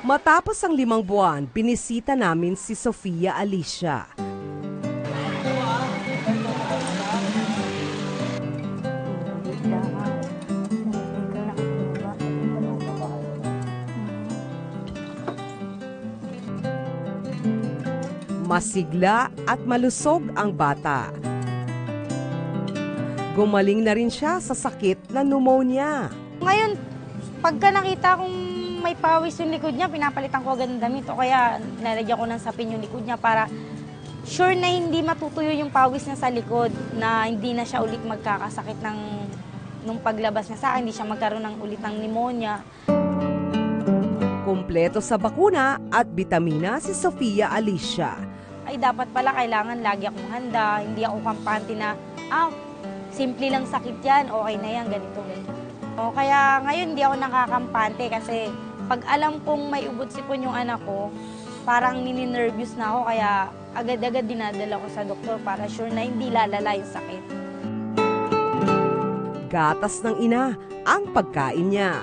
Matapos ang limang buwan, binisita namin si Sofia Alicia. Masigla at malusog ang bata. Gumaling na rin siya sa sakit na pneumonia. Ngayon, pagka nakita kong may pawis yung likod niya, pinapalitan ko agad ng damit o kaya nalagyan ko ng sapin yung likod niya para sure na hindi matutuyo yung pawis niya sa likod, na hindi na siya ulit magkakasakit ng nung paglabas niya sa akin, hindi siya magkaroon ng ulit ng pneumonia. Kompleto sa bakuna at bitamina si Sofia Alicia. Ay dapat pala kailangan lagi akong handa, hindi ako kampante na, ah, simple lang sakit yan, okay na yan, ganito, ganito. O, kaya ngayon hindi ako nakakampante kasi pag alam kong may ubot sipon yung anak ko, parang nininervous na ako kaya agad-agad dinadala ko sa doktor para sure na hindi lalala yung sakit. Gatas ng ina ang pagkain niya.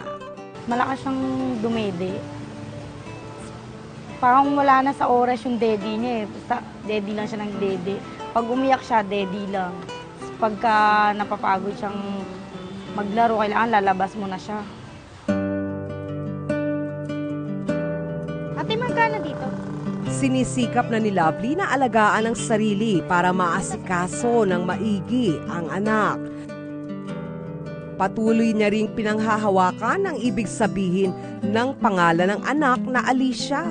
Malakas siyang dumede. Parang wala na sa oras yung daddy niya eh. Basta daddy lang siya ng daddy. Pag umiyak siya, daddy lang. Pagka napapagod siyang maglaro, kailangan lalabas mo na siya. Sinisikap na ni Lovely na alagaan ang sarili para maasikaso ng maigi ang anak. Patuloy niya ring pinanghahawakan ang ibig sabihin ng pangalan ng anak na Alicia.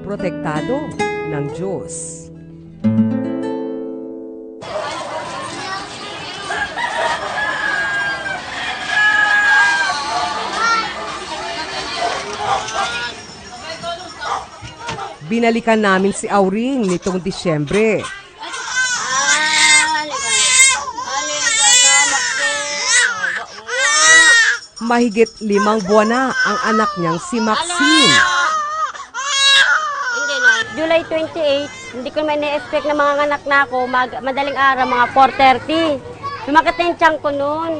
Protektado ng Diyos. Binalikan namin si Auring nitong Disyembre. Mahigit limang buwan na ang anak niyang si Maxine. July 28, hindi ko naman na-expect na mga anak na ako, mag- madaling araw, mga 4.30. Lumakit na yung ko noon.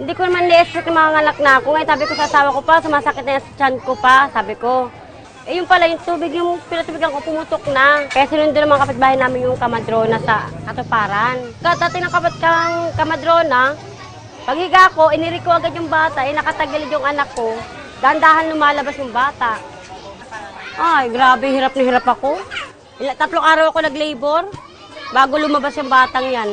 Hindi ko naman na-expect na mga anak na ako. Ngayon sabi ko sa asawa ko pa, sumasakit na yung tiyan ko pa, sabi ko. Eh yung pala, yung tubig, yung pinatubigan ko pumutok na. Kaya sinundo mga kapitbahay namin yung kamadrona sa katuparan. Katating ng kapat kang kamadrona, paghiga ko, iniri ko agad yung bata, eh nakatagilid yung anak ko. Dandahan lumalabas yung bata. Ay, grabe, hirap na hirap ako. Ila, tatlong araw ako nag-labor bago lumabas yung batang yan.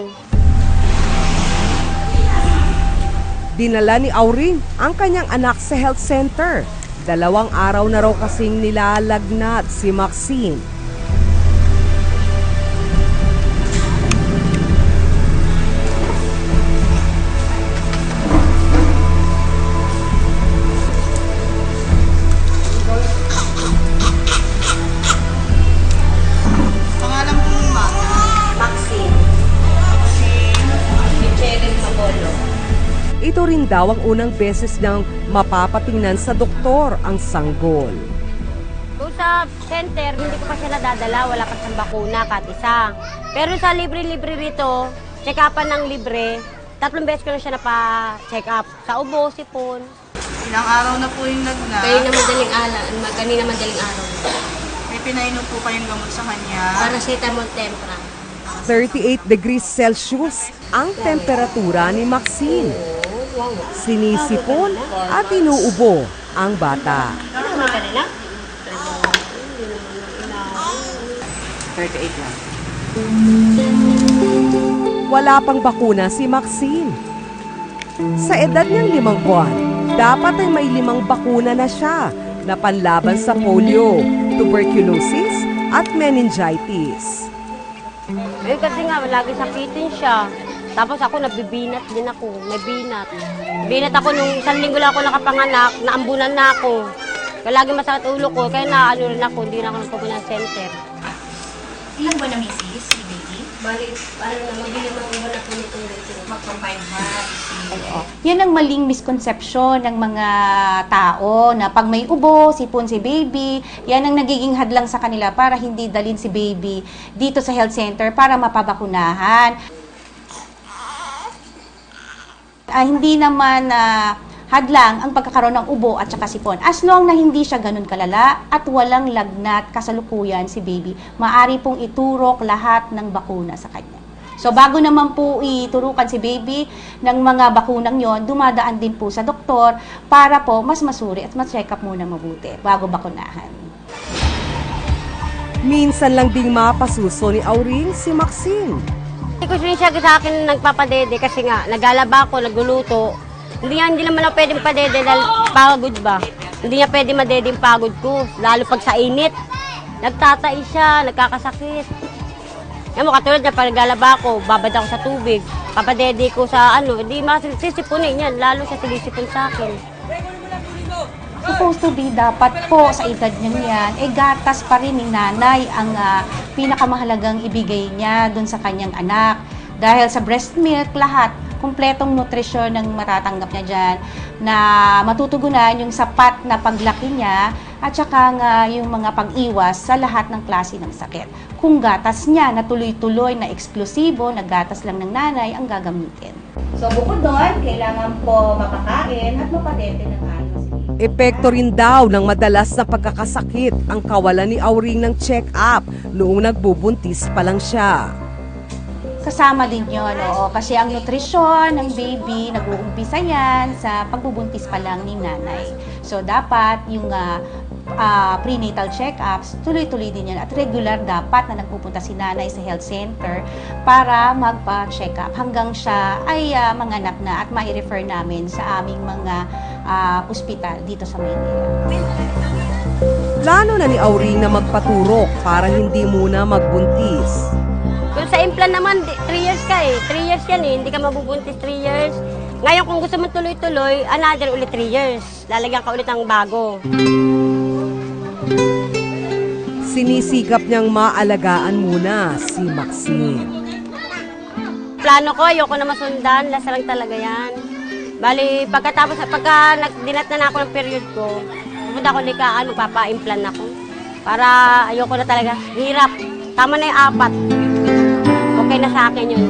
Dinala ni Auring ang kanyang anak sa health center. Dalawang araw na raw kasing nilalagnat si Maxine. Daw ang unang beses niyang mapapatingnan sa doktor ang sanggol. Kung sa center, hindi ko pa siya nadadala, wala pa siyang bakuna, kat isa. Pero sa libre-libre rito, check upan ng libre, tatlong beses ko na siya napa-check up. Sa ubo, sipon. Ilang araw na po yung lagnat. Kayo na madaling ala, kanina madaling araw. May pinainom po kayong gamot sa kanya. Paracetamol tempra. 38 degrees Celsius ang temperatura ni Maxine. Sinisipon at inuubo ang bata. Ano naman kanina? 38 lang. Wala pang bakuna si Maxine. Sa edad niyang limang buwan, dapat ay may limang bakuna na siya na panlaban sa polio, tuberculosis at meningitis. Eh kasi nga, lagi sakitin siya. Tapos ako, nabibinat din ako. May binat. Binat ako nung isang linggo lang ako nakapanganak, naambunan na ako. Kaya lagi masakit ulo ko, kaya na ano rin ako, hindi na ako nagpupunta ng center. Ilan ba na misis, si baby? Bali, ano na, mabili mga ubo na tumitong dito. Magpa 5 months. Yan ang maling misconception ng mga tao na pag may ubo, sipon si baby, yan ang nagiging hadlang sa kanila para hindi dalin si baby dito sa health center para mapabakunahan. Ah, hindi naman na hadlang ang pagkakaroon ng ubo at saka sipon. As long na hindi siya ganun kalala at walang lagnat kasalukuyan si baby, maari pong iturok lahat ng bakuna sa kanya. So bago naman po iturukan si baby ng mga bakunang yon, dumadaan din po sa doktor para po mas masuri at ma-check up muna mabuti bago bakunahan. Minsan lang ding mapasuso ni Auring si Maxine. Hindi ko rin siya sa akin nagpapadede kasi nga, naglalaba ako, nagluluto. Hindi, nga- hindi naman ako pwedeng padede dahil pagod ba. Hindi niya pwede madede yung pagod ko, lalo pag sa init. Nagtatai siya, nagkakasakit. Yan mo, katulad niya, pag naglalaba ako, babad ako sa tubig. Papadede ko sa ano, hindi masisipunin yan, lalo siya sinisipon sa akin. Supposed to be dapat po sa edad niya yan, eh gatas pa rin ni nanay ang ah, pinakamahalagang ibigay niya dun sa kanyang anak. Dahil sa breast milk, lahat, kumpletong nutrisyon ng matatanggap niya dyan na matutugunan yung sapat na paglaki niya at saka nga yung mga pag-iwas sa lahat ng klase ng sakit. Kung gatas niya na tuloy-tuloy na eksklusibo, na gatas lang ng nanay ang gagamitin. So bukod doon, kailangan po makakain at mapadete ng ayos. Epekto rin daw ng madalas na pagkakasakit ang kawalan ni Auring ng check-up noong nagbubuntis pa lang siya. Kasama din yun, oo. Kasi ang nutrisyon ng baby, nag-uumpisa yan sa pagbubuntis pa lang ni nanay. So, dapat yung ah, ah, prenatal check-ups, tuloy-tuloy din yan. At regular dapat na nagpupunta si nanay sa health center para magpa-check up hanggang siya ay ah, manganak na at mai-refer namin sa aming mga ah, ospital dito sa Maynila. Plano na ni Auring na magpaturok para hindi muna magbuntis. Kung sa implant naman, 3 years ka eh. 3 years yan eh. Hindi ka mabubuntis 3 years. Ngayon, kung gusto mo tuloy-tuloy, another ulit 3 years. Lalagyan ka ulit ng bago. Sinisikap niyang maalagaan muna si Maxine. Plano ko, ayoko na masundan. Lasa lang talaga yan. Bali, pagkatapos, pagka nag- dinat na ako ng period ko, pupunta ako likaan, magpapa-implant ako. Para ayoko na talaga. Hirap. Tama na yung apat. Okay na sa akin yun.